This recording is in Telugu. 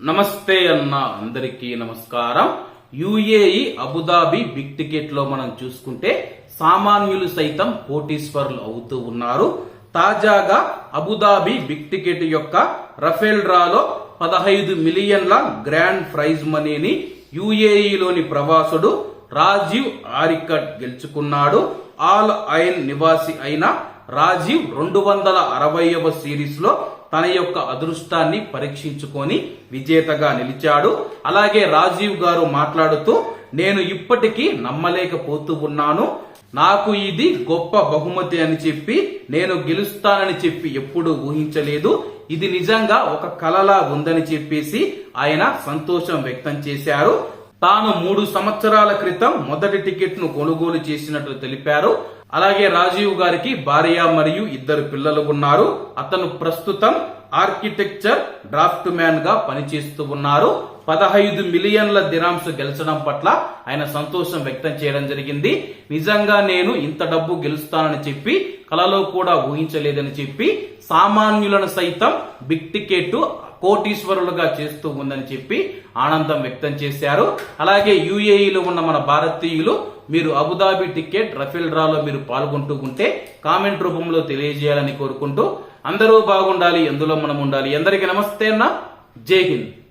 నమస్తే అన్న అందరికీ నమస్కారం. యుఏఈ అబుదాబి బిగ్ టికెట్లో మనం చూసుకుంటే సామాన్యులు సైతం కోటీశ్వర్లు అవుతూ ఉన్నారు. తాజాగా అబుదాబి బిగ్ టికెట్ యొక్క రఫేల్ డ్రాలో పదహైదు మిలియన్ల గ్రాండ్ ప్రైజ్ మనీని యుఏఈలోని ప్రవాసుడు రాజీవ్ ఆరికట్ గెలుచుకున్నాడు. ఆల్ ఐన్ నివాసి అయిన రాజీవ్ రెండు వందల అరవైవ సిరీస్లో తన యొక్క అదృష్టాన్ని పరీక్షించుకొని విజేతగా నిలిచాడు. అలాగే రాజీవ్ గారు మాట్లాడుతూ నేను ఇప్పటికీ నమ్మలేకపోతూ ఉన్నాను. నాకు ఇది గొప్ప బహుమతి అని చెప్పి నేను గెలుస్తానని చెప్పి ఎప్పుడూ ఊహించలేదు. ఇది నిజంగా ఒక కలలా ఉందని చెప్పేసి ఆయన సంతోషం వ్యక్తం చేశారు. తాను మూడు సంవత్సరాల క్రితం మొదటి టికెట్ను కొనుగోలు చేసినట్లు తెలిపారు. అలాగే రాజీవ్ గారికి భార్య మరియు ఇద్దరు పిల్లలు ఉన్నారు. అతను ప్రస్తుతం ఆర్కిటెక్చర్ డ్రాఫ్ట్ మ్యాన్గా పనిచేస్తూ ఉన్నారు. పదహైదు మిలియన్ల దిరాంస్ గెలిచడం పట్ల ఆయన సంతోషం వ్యక్తం చేయడం జరిగింది. నిజంగా నేను ఇంత డబ్బు గెలుస్తానని చెప్పి కలలో కూడా ఊహించలేదని చెప్పి సామాన్యులను సైతం బిగ్ టికెట్ కోటీశ్వరులుగా చేస్తూ ఉందని చెప్పి ఆనందం వ్యక్తం చేశారు. అలాగే యుఏఈలో ఉన్న మన భారతీయులు మీరు అబుదాబి టికెట్ రఫేల్ డ్రాలో మీరు పాల్గొంటూ ఉంటే కామెంట్ రూపంలో తెలియజేయాలని కోరుకుంటూ అందరూ బాగుండాలి ఎందులో మనం ఉండాలి. అందరికీ నమస్తే అన్న. జై హింద్.